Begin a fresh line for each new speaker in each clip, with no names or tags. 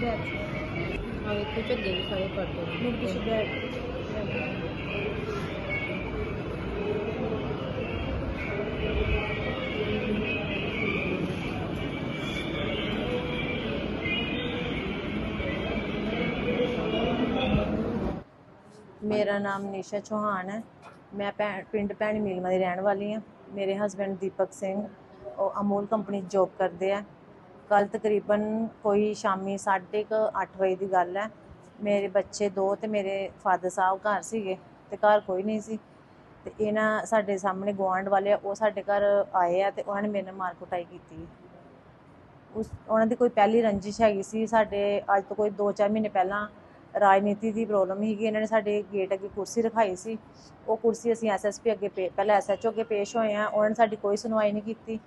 ਨਿਗਾਹ
ਆ ਵੇਖੋ ਝੱਗੇ ਵੀ ਸਾਰੇ ਪੜਦੇ ਨੇ
ਮੁੜ ਪਿੱਛੇ ਬੈਠ
ਮੇਰਾ ਨਾਮ ਨਿਸ਼ਾ ਚੌਹਾਨ ਹੈ। ਮੈਂ ਭੈਣ ਪਿੰਡ ਭੈਣੀ ਮੀਲਮਾ ਦੀ ਰਹਿਣ ਵਾਲੀ ਹਾਂ। ਮੇਰੇ ਹਸਬੰਡ ਦੀਪਕ ਸਿੰਘ, ਉਹ ਅਮੂਲ ਕੰਪਨੀ 'ਚ ਜੌਬ ਕਰਦੇ ਆ। ਕੱਲ ਤਕਰੀਬਨ ਕੋਈ ਸ਼ਾਮੀ 8:30 ਵਜੇ ਦੀ ਗੱਲ ਹੈ। ਮੇਰੇ ਬੱਚੇ ਦੋ ਤੇ ਮੇਰੇ ਫਾਦਰ ਸਾਹਿਬ ਘਰ ਸੀਗੇ ਤੇ ਘਰ ਕੋਈ ਨਹੀਂ ਸੀ। ਤੇ ਇਹਨਾਂ ਸਾਡੇ ਸਾਹਮਣੇ ਗੁਆਂਢ ਵਾਲੇ ਆ, ਉਹ ਸਾਡੇ ਘਰ ਆਏ ਆ ਤੇ ਉਹਨਾਂ ਨੇ ਮੇਰੇ ਨਾਲ ਮਾਰ ਕੁਟਾਈ ਕੀਤੀ ਉਸ, ਉਹਨਾਂ ਦੀ ਕੋਈ ਪਹਿਲੀ ਰੰਜਿਸ਼ ਹੈਗੀ ਸੀ। ਸਾਡੇ ਅੱਜ ਤੋਂ ਕੋਈ 2-4 ਮਹੀਨੇ ਪਹਿਲਾਂ ਰਾਜਨੀਤੀ ਦੀ ਪ੍ਰੋਬਲਮ ਸੀਗੀ। ਇਹਨਾਂ ਨੇ ਸਾਡੇ ਗੇਟ ਅੱਗੇ ਕੁਰਸੀ ਰਖਾਈ ਸੀ। ਉਹ ਕੁਰਸੀ ਅਸੀਂ ਐਸਐਸਪੀ ਅੱਗੇ ਪੇ, ਪਹਿਲਾਂ ਐਸਐਚਓ ਅੱਗੇ ਪੇਸ਼ ਹੋਏ ਆ। ਉਹਨਾਂ ਨੇ ਸਾਡੀ ਕੋਈ ਸੁਣਵਾਈ ਨਹੀਂ ਕੀਤੀ।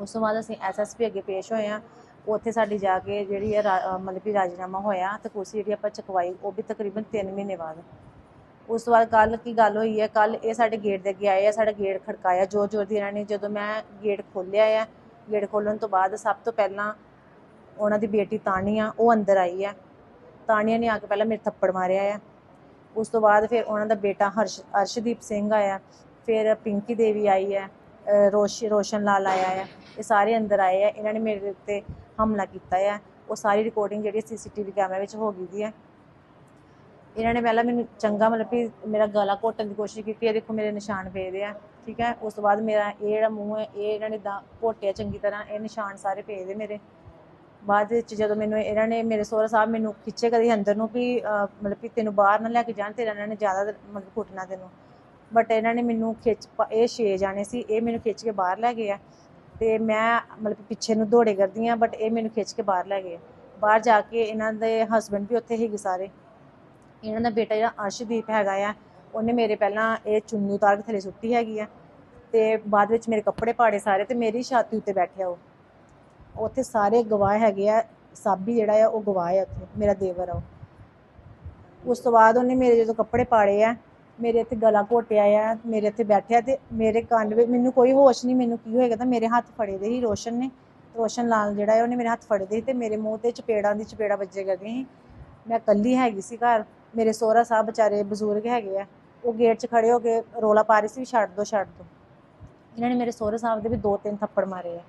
ਉਸ ਤੋਂ ਬਾਅਦ ਅਸੀਂ ਐਸਐਸਪੀ ਅੱਗੇ ਪੇਸ਼ ਹੋਏ ਆ ਉੱਥੇ ਸਾਡੀ ਜਾ ਕੇ ਜਿਹੜੀ ਹੈ ਰਾ- ਮਤਲਬ ਕਿ ਰਾਜੀਨਾਮਾ ਹੋਇਆ, ਤੇ ਕੁਰਸੀ ਜਿਹੜੀ ਆਪਾਂ ਚਕਵਾਈ, ਉਹ ਵੀ ਤਕਰੀਬਨ 3 ਮਹੀਨੇ ਬਾਅਦ। ਉਸ ਤੋਂ ਬਾਅਦ ਕੱਲ ਕੀ ਗੱਲ ਹੋਈ ਹੈ ਕੱਲ ਇਹ ਸਾਡੇ ਗੇਟ ਦੇ ਅੱਗੇ ਆਏ ਆ, ਸਾਡਾ ਗੇਟ ਖੜਕਾਇਆ ਜ਼ੋਰ ਜ਼ੋਰ ਦੀ ਇਹਨਾਂ ਨੇ। ਜਦੋਂ ਮੈਂ ਗੇਟ ਖੋਲ੍ਹਿਆ ਆ ਗੇਟ ਖੋਲ੍ਹਣ ਤੋਂ ਬਾਅਦ ਸਭ ਤੋਂ ਪਹਿਲਾਂ ਉਹਨਾਂ ਦੀ ਬੇਟੀ ਤਾਨੀਆ, ਉਹ ਅੰਦਰ ਆਈ ਹੈ ਤਾਨੀਆ ਨੇ ਆ ਕੇ ਪਹਿਲਾਂ ਮੇਰੇ ਥੱਪੜ ਮਾਰਿਆ ਆ। ਉਸ ਤੋਂ ਬਾਅਦ ਫਿਰ ਉਹਨਾਂ ਦਾ ਬੇਟਾ ਹਰਸ਼, ਅਰਸ਼ਦੀਪ ਸਿੰਘ ਆਇਆ। ਫਿਰ ਪਿੰਕੀ ਦੇਵੀ ਆਈ ਹੈ ਰੋਸ਼, ਰੋਸ਼ਨ ਲਾਲ ਆਇਆ ਹੈ ਇਹ ਸਾਰੇ ਅੰਦਰ ਆਏ ਆ, ਇਹਨਾਂ ਨੇ ਮੇਰੇ ਉੱਤੇ ਹਮਲਾ ਕੀਤਾ ਹੈ ਉਹ ਸਾਰੀ ਰਿਕਾਰਡਿੰਗ ਜਿਹੜੀ ਸੀਸੀਟੀਵੀ ਕੈਮਰੇ ਵਿੱਚ ਹੋ ਗਈ ਦੀ ਹੈ ਇਹਨਾਂ ਨੇ ਪਹਿਲਾਂ ਮੈਨੂੰ ਚੰਗਾ ਮਤਲਬ ਕਿ ਮੇਰਾ ਗਲਾ ਘੋਟਣ ਦੀ ਕੋਸ਼ਿਸ਼ ਕੀਤੀ ਹੈ ਦੇਖੋ ਮੇਰੇ ਨਿਸ਼ਾਨ ਪਏ ਦੇ ਆ, ਠੀਕ ਹੈ ਉਸ ਤੋਂ ਬਾਅਦ ਮੇਰਾ ਇਹ ਜਿਹੜਾ ਮੂੰਹ ਹੈ ਇਹ ਇਹਨਾਂ ਨੇ ਦਾ ਘੋਟਿਆ ਚੰਗੀ ਤਰ੍ਹਾਂ, ਇਹ ਨਿਸ਼ਾਨ ਸਾਰੇ ਪਏ ਦੇ ਮੇਰੇ। ਬਾਅਦ ਵਿੱਚ ਜਦੋਂ ਮੈਨੂੰ ਇਹਨਾਂ ਨੇ ਮੇਰੇ ਸੋਹਰਾ ਸਾਹਿਬ ਮੈਨੂੰ ਖਿੱਚੇ ਕਦੀ ਅੰਦਰ ਨੂੰ ਵੀ ਮਤਲਬ ਕਿ ਤੈਨੂੰ ਬਾਹਰ ਨਾ ਲੈ ਕੇ ਜਾਣ, ਤੇਰਾ ਇਹਨਾਂ ਨੇ ਜ਼ਿਆਦਾ ਮਤਲਬ ਕੁੱਟਣਾ ਤੈਨੂੰ। ਬਟ ਇਹਨਾਂ ਨੇ ਮੈਨੂੰ ਖਿੱਚ ਪ- ਇਹ ਛੇ ਜਾਣੇ ਸੀ, ਇਹ ਮੈਨੂੰ ਖਿੱਚ ਕੇ ਬਾਹਰ ਲੈ ਗਏ ਆ। ਤੇ ਮੈਂ ਮਤਲਬ ਪਿੱਛੇ ਨੂੰ ਦੌੜੇ ਕਰਦੀ ਆ ਬਟ ਇਹ ਮੈਨੂੰ ਖਿੱਚ ਕੇ ਬਾਹਰ ਲੈ ਗਏ ਬਾਹਰ ਜਾ ਕੇ ਇਹਨਾਂ ਦੇ ਹਸਬੰਡ ਵੀ ਉੱਥੇ ਸੀਗੇ ਸਾਰੇ। ਇਹਨਾਂ ਦਾ ਬੇਟਾ ਜਿਹੜਾ ਅਰਸ਼ਦੀਪ ਹੈਗਾ ਆ, ਉਹਨੇ ਮੇਰੇ ਪਹਿਲਾਂ ਇਹ ਚੁੰਨੀ ਉਤਾਰ ਕੇ ਥੱਲੇ ਸੁੱਟੀ ਹੈਗੀ ਆ। ਤੇ ਬਾਅਦ ਵਿੱਚ ਮੇਰੇ ਕੱਪੜੇ ਪਾੜੇ ਸਾਰੇ ਤੇ ਮੇਰੀ ਛਾਤੀ ਉੱਤੇ ਬੈਠਿਆ ਉਹ। ਉੱਥੇ ਸਾਰੇ ਗਵਾਹ ਹੈਗੇ ਆ, ਸਾਬੀ ਜਿਹੜਾ ਆ, ਉਹ ਗਵਾਹ ਆ ਉੱਥੇ, ਮੇਰਾ ਦੇਵਰ ਆ ਉਹ। ਉਸ ਤੋਂ ਬਾਅਦ ਉਹਨੇ ਮੇਰੇ ਜਦੋਂ ਕੱਪੜੇ ਪਾੜੇ ਆ ਮੇਰੇ ਇੱਥੇ ਗਲਾ ਘੋਟਿਆ ਆ, ਮੇਰੇ ਇੱਥੇ ਬੈਠਿਆ ਤੇ ਮੇਰੇ ਕੰਨ ਵਿੱਚ ਮੈਨੂੰ ਕੋਈ ਹੋਸ਼ ਨਹੀਂ, ਮੈਨੂੰ ਕੀ ਹੋਏਗਾ ਤਾਂ ਮੇਰੇ ਹੱਥ ਫੜੇ ਦੇ ਹੀ ਰੋਸ਼ਨ ਨੇ। ਰੋਸ਼ਨ ਲਾਲ ਜਿਹੜਾ ਹੈ ਉਹਨੇ ਮੇਰੇ ਹੱਥ ਫੜੇ ਦੇ ਸੀ ਤੇ ਮੇਰੇ ਮੂੰਹ ਤੇ ਚਪੇੜਾਂ ਦੀ ਚਪੇੜਾ ਵੱਜੇ ਕਰਦੀਆਂ ਸੀ। ਮੈਂ ਇਕੱਲੀ ਹੈਗੀ ਸੀ ਘਰ, ਮੇਰੇ ਸਹੁਰਾ ਸਾਹਿਬ ਵਿਚਾਰੇ ਬਜ਼ੁਰਗ ਹੈਗੇ ਆ, ਉਹ ਗੇਟ 'ਚ ਖੜੇ ਹੋ ਕੇ ਰੋਲਾ ਪਾ ਰਹੇ ਸੀ ਵੀ ਛੱਡ ਦੋ ਛੱਡ ਦੋ। ਇਹਨਾਂ ਨੇ ਮੇਰੇ ਸਹੁਰੇ ਸਾਹਿਬ ਦੇ ਵੀ ਦੋ ਤਿੰਨ ਥੱਪੜ ਮਾਰੇ ਆ।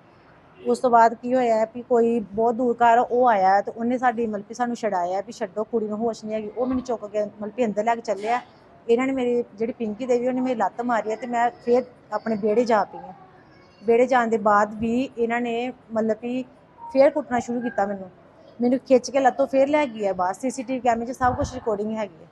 ਉਸ ਤੋਂ ਬਾਅਦ ਕੀ ਹੋਇਆ ਵੀ ਕੋਈ ਬਹੁਤ ਦੂਰ ਘਰ ਉਹ ਆਇਆ ਤੇ ਉਹਨੇ ਸਾਡੀ ਮਤਲਬ ਕਿ ਸਾਨੂੰ ਛਡਾਇਆ ਵੀ ਛੱਡੋ, ਕੁੜੀ ਨੂੰ ਹੋਸ਼ ਨਹੀਂ ਹੈਗੀ। ਉਹ ਮੈਨੂੰ ਚੁੱਕ ਕੇ ਮਤਲਬ ਕਿ ਅੰਦਰ ਲੈ ਕੇ ਚੱਲਿਆ। ਇਹਨਾਂ ਨੇ ਮੇਰੀ, ਜਿਹੜੀ ਪਿੰਕੀ ਦੇਵੀ ਉਹਨੇ ਮੇਰੀ ਲੱਤ ਮਾਰੀ ਹੈ ਤੇ ਮੈਂ ਫਿਰ ਆਪਣੇ ਵਿਹੜੇ ਜਾ ਪਈ ਹਾਂ। ਵਿਹੜੇ ਜਾਣ ਦੇ ਬਾਅਦ ਵੀ ਇਹਨਾਂ ਨੇ ਮਤਲਬ ਕਿ ਫੇਰ ਕੁੱਟਣਾ ਸ਼ੁਰੂ ਕੀਤਾ ਮੈਨੂੰ। ਮੈਨੂੰ ਖਿੱਚ ਕੇ ਲੱਤੋਂ ਫੇਰ ਲੈ ਗਈ ਹੈ ਬਾਹਰ। ਸੀਸੀਟੀਵੀ ਕੈਮਰੇ 'ਚ ਸਭ ਕੁਝ ਰਿਕਾਰਡਿੰਗ ਹੈਗੀ ਹੈ।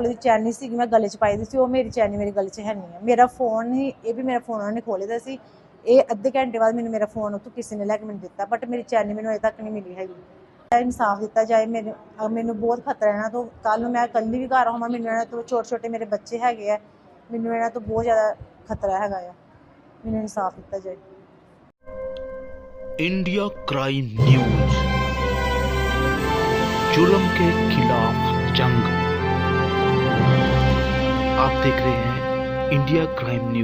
ਉਹਦੀ ਚੈਨੀ ਸੀ ਮੈਂ ਗਲੇ 'ਚ ਪਾਈ ਦੀ ਸੀ, ਉਹ ਮੇਰੀ ਚੈਨੀ ਮੇਰੇ ਗਲੇ 'ਚ ਹੈ ਨਹੀਂ ਹੈ। ਮੇਰਾ ਫੋਨ ਹੀ, ਇਹ ਵੀ ਮੇਰਾ ਫੋਨ ਉਹਨਾਂ ਨੇ ਖੋਲੇ ਦਾ ਸੀ। ਇਹ ਅੱਧੇ ਘੰਟੇ ਬਾਅਦ ਮੈਨੂੰ ਮੇਰਾ ਫੋਨ ਉੱਥੋਂ ਕਿਸੇ ਨੇ ਲੈ ਕੇ ਮੈਨੂੰ ਦਿੱਤਾ ਬਟ ਮੇਰੀ ਚੈਨੀ ਮੈਨੂੰ ਅਜੇ ਤੱਕ ਨਹੀਂ ਮਿਲੀ ਹੈਗੀ। ਇਨਸਾਫ ਦਿੱਤਾ ਜਾਏ ਮੈਨੂੰ ਅਹ ਮੈਨੂੰ ਬਹੁਤ ਖਤਰਾ ਹੈ ਇਹਨਾਂ ਤੋਂ ਕੱਲ ਨੂੰ ਮੈਂ ਇਕੱਲੀ ਵੀ ਘਰ ਹੋਵਾਂ ਮੈਨੂੰ ਇਹਨਾਂ ਤੋਂ ਛੋਟੇ ਛੋਟੇ ਮੇਰੇ ਬੱਚੇ ਹੈਗੇ ਆ ਮੈਨੂੰ ਇਹਨਾਂ ਤੋਂ ਬਹੁਤ ਜ਼ਿਆਦਾ ਖਤਰਾ ਹੈਗਾ ਆ ਮੈਨੂੰ ਇਨਸਾਫ ਦਿੱਤਾ ਜਾਏ
इंडिया क्राइम न्यूज जुल्म के खिलाफ जंग आप देख रहे हैं इंडिया क्राइम न्यूज